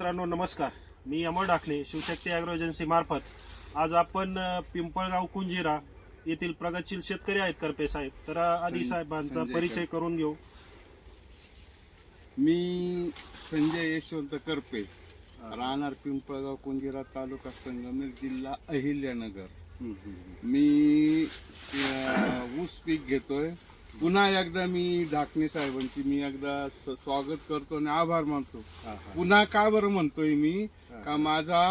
मित्रांनो नमस्कार. मी अमर डाकणे शिवशक्ती ॲग्रो एजन्सी मार्फत आज आपण पिंपळगाव कुंजिरा येथील प्रगतशील शेतकरी आहेत करपे साहेब. तर आधी साहेबांचा परिचय करून घेऊ. मी संजय यशवंत करपे राहणार पिंपळगाव कुंजिरा तालुका संगमेर जिल्हा अहिल्यानगर. मी ऊस पीक घेतोय. पुन्हा एकदा मी ढाकणे साहेबांची मी एकदा स्वागत करतो आणि आभार मानतो. पुन्हा का बरं म्हणतोय मी? का माझा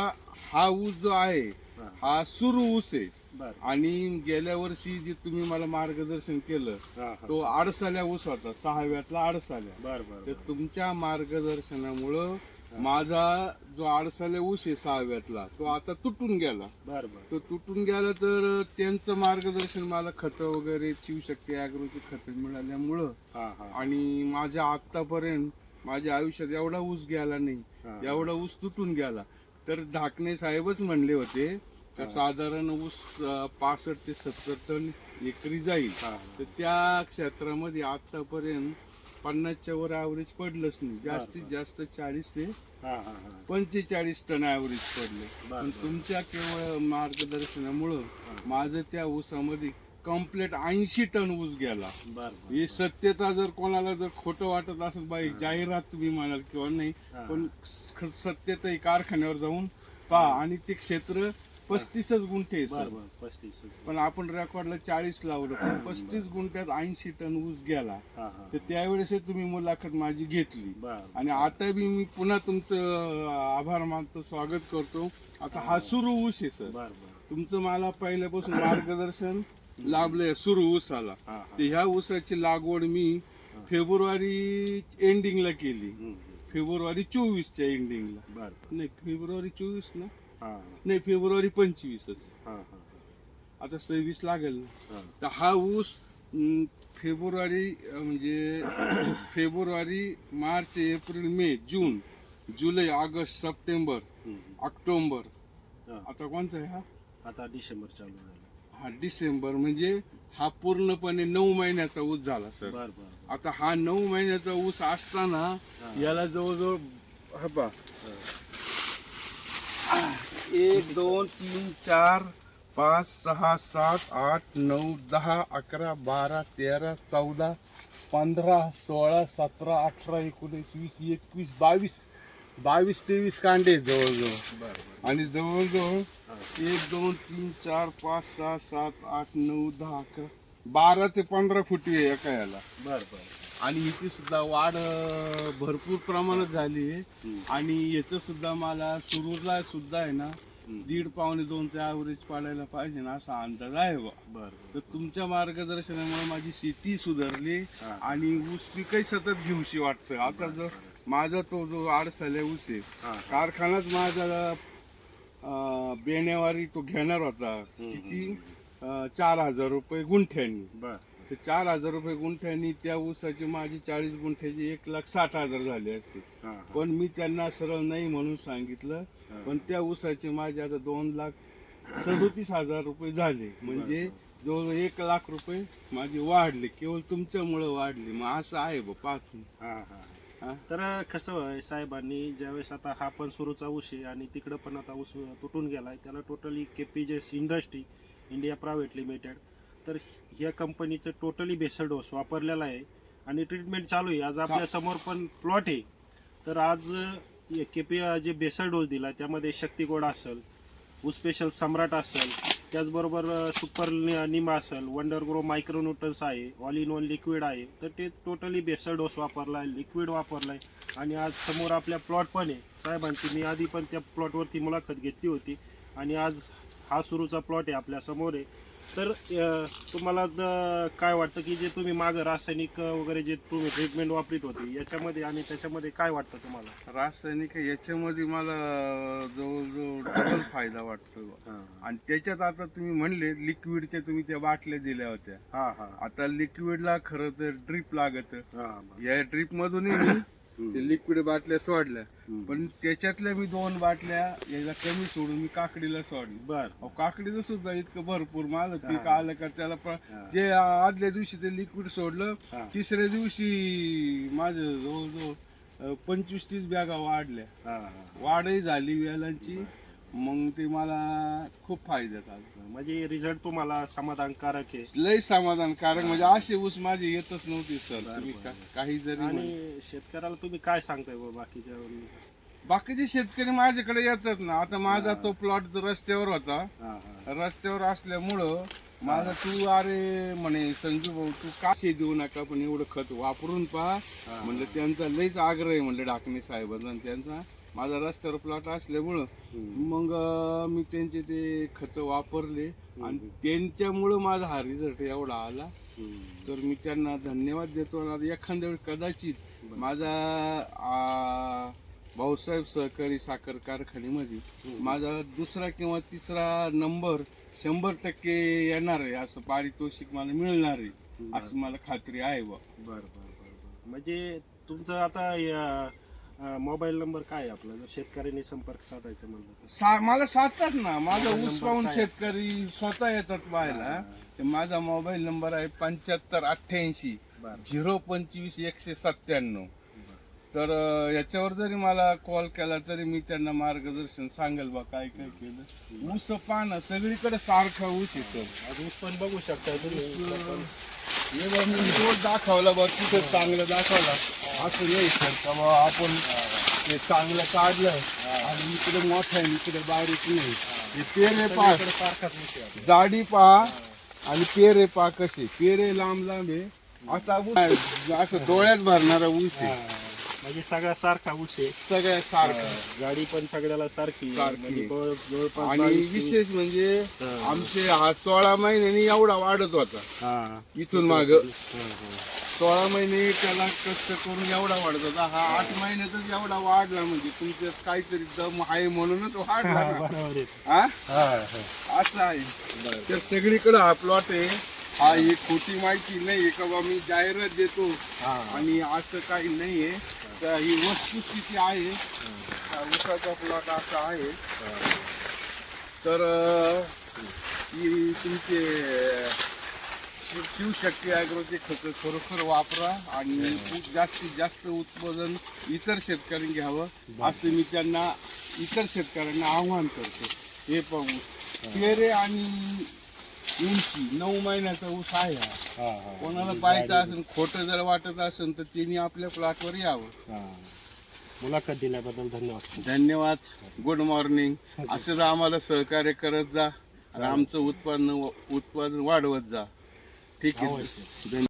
हा ऊस जो आहे हा. सुरू ऊस आहे. आणि गेल्या वर्षी जे तुम्ही मला मार्गदर्शन केलं तो आडसाल्या ऊस होता सहाव्यातला आडसाल्या. बर तर तुमच्या मार्गदर्शनामुळं माझा जो आडसाल्या ऊस आहे सहाव्यातला तो आता तुटून गेला. बर बर. तो तुटून गेला तर त्यांचं मार्गदर्शन मला खतं वगैरे शिवशक्ती अॅग्रोची खतं मिळाल्यामुळं. हा हा. आणि माझ्या आतापर्यंत माझ्या आयुष्यात एवढा ऊस गेला नाही एवढा ऊस तुटून गेला. तर ढाकणे साहेबच म्हणले होते तर साधारण ऊस पासष्ट ते सत्तर टन एकरी जाईल. हा, तर त्या क्षेत्रामध्ये आतापर्यंत पन्नासच्या वर ऍव्हरेज पडलंच नाही. जास्तीत जास्त चाळीस ते पंचेचाळीस टन ऍव्हरेज पडले. तुमच्या केवळ मार्गदर्शनामुळं माझं त्या ऊसामध्ये कंप्लीट ऐंशी टन ऊस गेला. ही सत्यता जर कोणाला जर खोटं वाटत असेल बाई जाहिरात तुम्ही म्हणाल किंवा नाही. पण सत्यता कारखान्यावर जाऊन पहा आणि ते क्षेत्र पस्तीसच गुंठे आहे, बर सर. बर पस्तीस पण आपण रेकॉर्डला चाळीस लावलं पण पस्तीस गुंठ्यात ऐंशी टन ऊस गेला. हा हा तर त्यावेळेस तुम्ही मुलाखत माझी घेतली. बर आणि आता बी मी पुन्हा तुमचं आभार मानतो स्वागत करतो. आता हा सुरू ऊस आहे सर. बर बर. तुमचं मला पहिल्यापासून मार्गदर्शन लाभलंय सुरू ऊस आला हा हा. तर ह्या ऊसाची लागवड मी फेब्रुवारी एंडिंगला केली. हम्म, फेब्रुवारी चोवीसच्या एंडिंगला बर. नाही फेब्रुवारी चोवीस ना? हा. नाही फेब्रुवारी पंचवीसच. हा हा आता सव्वीस लागेल. हा. तर हा ऊस अं, फेब्रुवारी अं, म्हणजे फेब्रुवारी मार्च एप्रिल मे जून जुलै ऑगस्ट सप्टेंबर हम्म, ऑक्टोबर. हा. आता कोणचा आहे हा? आता डिसेंबर चालू झाला हा डिसेंबर म्हणजे हा पूर्णपणे नऊ महिन्याचा ऊस झाला सर. बर बर आता हा नऊ महिन्याचा ऊस असताना याला जवळजवळ हा पहा. एक दोन तीन चार पाच सहा सात आठ नऊ दहा अकरा बारा तेरा चौदा पंधरा सोळा सतरा अठरा एकोणीस वीस एकवीस बावीस बावीस तेवीस कांडे जवळजवळ. आणि जवळजवळ. एक दोन तीन चार पाच सहा सात आठ नऊ दहा अकरा बारा ते पंधरा फुटी आहे एका याला. बर बर. आणि हिची सुद्धा वाढ अं, भरपूर प्रमाणात झाली आहे हम्म. आणि याचं सुद्धा मला सुरूला सुद्धा आहे ना हम्म. दीड पावणे दोनचा ॲव्हरेज पाडायला पाहिजे ना असा अंदाज आहे बा बर तर तुमच्या मार्गदर्शनामुळे माझी शेती सुधारली हा. आणि ऊस पिकही सतत घेऊशी वाटतं आता जो माझा तो जो आडसाल्या ऊस आहे हा. कारखानाच माझा अं, बेण्यावारी तो घेणार होता. किती अं, चार हजार रुपये गुंठ्यानी बर तर चार हजार रुपये गुंठ्यानी त्या ऊसाची माझी चाळीस गुंठ्याची एक लाख साठ हजार झाले असते. हा पण मी त्यांना सरळ नाही म्हणून सांगितलं हा. पण त्या ऊसाचे माझे आता दोन लाख सदोतीस हजार रुपये झाले. म्हणजे जवळ एक लाख रुपये माझे वाढले केवळ तुमच्यामुळे वाढले. मग असं आहे बा पाहून हा हा. हा? तर कसं आहे साहेबांनी ज्यावेळेस आता हा पण सुरूचा ऊस आहे आणि तिकडं पण आता ऊस तुटून गेलाय त्याला totally KPJS industry India private limited तर ह्या कंपनीचं टोटली बेसल डोस वापरलेला आहे. आणि ट्रीटमेंट चालू आहे. आज आपल्यासमोर पण प्लॉट आहे. तर आज K P J basal dose दिला त्यामध्ये शक्तिगोड असेल स्पेशल सम्राट असेल त्याचबरोबर सुपर निमा असेल वंडर ग्रो मायक्रोन्यूटन्स आहे ऑल इन वन लिक्विड आहे. तर ते टोटली बेसल डोस वापरला आहे लिक्विड वापरला आहे आणि आज समोर आपल्या प्लॉट पण आहे. साहेबांची मी आधी पण त्या प्लॉटवरती मुलाखत घेतली होती. आणि आज हा सुरूचा प्लॉट आहे आपल्यासमोर आहे. तर अं, तुम्हाला काय वाटतं की जे तुम्ही मागं रासायनिक वगैरे जे तुम्ही ट्रीटमेंट वापरीत होती याच्यामध्ये आणि त्याच्यामध्ये काय वाटतं तुम्हाला? रासायनिक याच्यामध्ये मला जवळजवळ डबल फायदा वाटतो. आणि त्याच्यात आता तुम्ही म्हणले लिक्विडच्या तुम्ही त्या बाटल्या दिल्या होत्या. हा हा. आता लिक्विडला खरं तर ड्रीप लागत. हा. या ड्रीप मधूनही मी ते लिक्विड बाटल्या सोडल्या. पण त्याच्यातल्या मी दोन बाटल्या याला कमी सोडून मी काकडीला सोडली बर काकडीचं सुद्धा इतकं भरपूर माझं पीक. आलं का त्याला. जे आदल्या दिवशी ते लिक्विड सोडलं. तिसऱ्या दिवशी माझं जवळजवळ पंचवीस तीस बॅगा वाढल्या. वाढही झाली वेलांची मग ते मला खूप आलं म्हणजे रिझल्ट तुम्हाला समाधानकारक आहे. लय समाधानकारक म्हणजे असे ऊस माझे येतच नव्हते सर. तुम्ही का- काही जरी म्हण- आणि शेतकऱ्याला तुम्ही काय सांगताय बुवा बाकीच्या बाकीचे शेतकरी माझ्याकडे येतात ना. आता माझा तो प्लॉट रस्त्यावर होता हा, हा. रस्त्यावर असल्यामुळं माझा तू अरे म्हणे संजू भाऊ तू का शे देऊ नका पण एवढं खत वापरून पहा. म्हणलं त्यांचा लईच आग्रह आहे म्हणलं ढाकणे साहेबांचा आणि त्यांचा. माझा रस्त्यावर प्लॉट असल्यामुळं. मग मी त्यांचे ते खत वापरले आणि त्यांच्यामुळं माझा हा रिझल्ट एवढा आला. तर मी त्यांना धन्यवाद देतो आणि एखाद्या वेळी कदाचित माझा भाऊसाहेब सहकारी साखर कारखान्यामध्ये माझा दुसरा किंवा तिसरा नंबर शंभर टक्के येणार आहे असं पारितोषिक मला मिळणार आहे असं मला खात्री आहे बा बर बर. म्हणजे तुमचं आता मोबाईल नंबर काय आहे आपला? जर शेतकऱ्यांनी संपर्क साधायचा म्हणलं तर. सा मला साधतात ना. माझा ऊस पाहून शेतकरी स्वतः येतात पाहायला. तर माझा मोबाईल नंबर आहे पंच्याहत्तर अठ्ठ्याऐंशी बर. झिरो पंचवीस एकशे सत्त्याण्णव. तर अं, याच्यावर जरी मला कॉल केला तरी मी त्यांना मार्गदर्शन सांगेल बा काय काय केलं. ऊस पाहणं सगळीकडे सारखा ऊस आज ऊस पण बघू शकता तुम्ही. हे बघ मी रोज दाखवला बा तिथं चांगलं दाखवला. असं नाही सर का बा आपण ते चांगलं काढलं आणि इकडे मोठं आहे इकडे बारीक नाही. हे पेरे पा. जाडी पहा आणि पेरे पा कसे? पेरे लांब लांब आहे. आता ऊस असं डोळ्यात भरणारा ऊस आहे. म्हणजे सगळा सारखा ऊस आहे सगळ्या सारखं गाडी पण सगळ्याला सारखी आहे. सारखी. म्हणजे जवळ- जवळपास आणि बावीस- विशेष म्हणजे हा. आमचे हा सोळा महिन्यांनी एवढा वाढत होता हा इथून माग हा, हा. सोळा महिने त्याला कष्ट करून एवढा वाढत होता हा आठ महिन्यातच एवढा वाढला म्हणजे तुमच्यात काहीतरी दम आहे म्हणूनच वाढला ना. बरोबर आहे हा हा, हा. असं आहे तर सगळीकडे हा प्लॉट आहे हा ही खोटी माहिती नाही का बा मी जाहिरात देतो हा. आणि असं काही नाहीये तर ही वस्तुस्थिती आहे. हा ऊसाचा प्लॉट असा आहे. तर ही तुमचे शिव- शिवशक्ती ॲग्रोचे खत खरोखर वापरा आणि खूप जास्तीत जास्त उत्पादन इतर शेतकऱ्यांनी घ्यावं असं मी त्यांना इतर शेतकऱ्यांना आव्हान करतो. हे पाहू. पेरे आणि उंची नऊ महिन्याचा ऊस आहे हा. हा, हा. कोणाला पाहायचं असेल खोटं जर वाटत असेल तर त्यांनी आपल्या प्लॉटवर यावं. हा. मुलाखत दिल्याबद्दल धन्यवाद. धन्यवाद. गुड मॉर्निंग असंच आम्हाला सहकार्य करत जा. आणि आमचं उत्पादन उत्पादन वाढवत जा. ठीक आहे. अवश्य. धन्यवाद.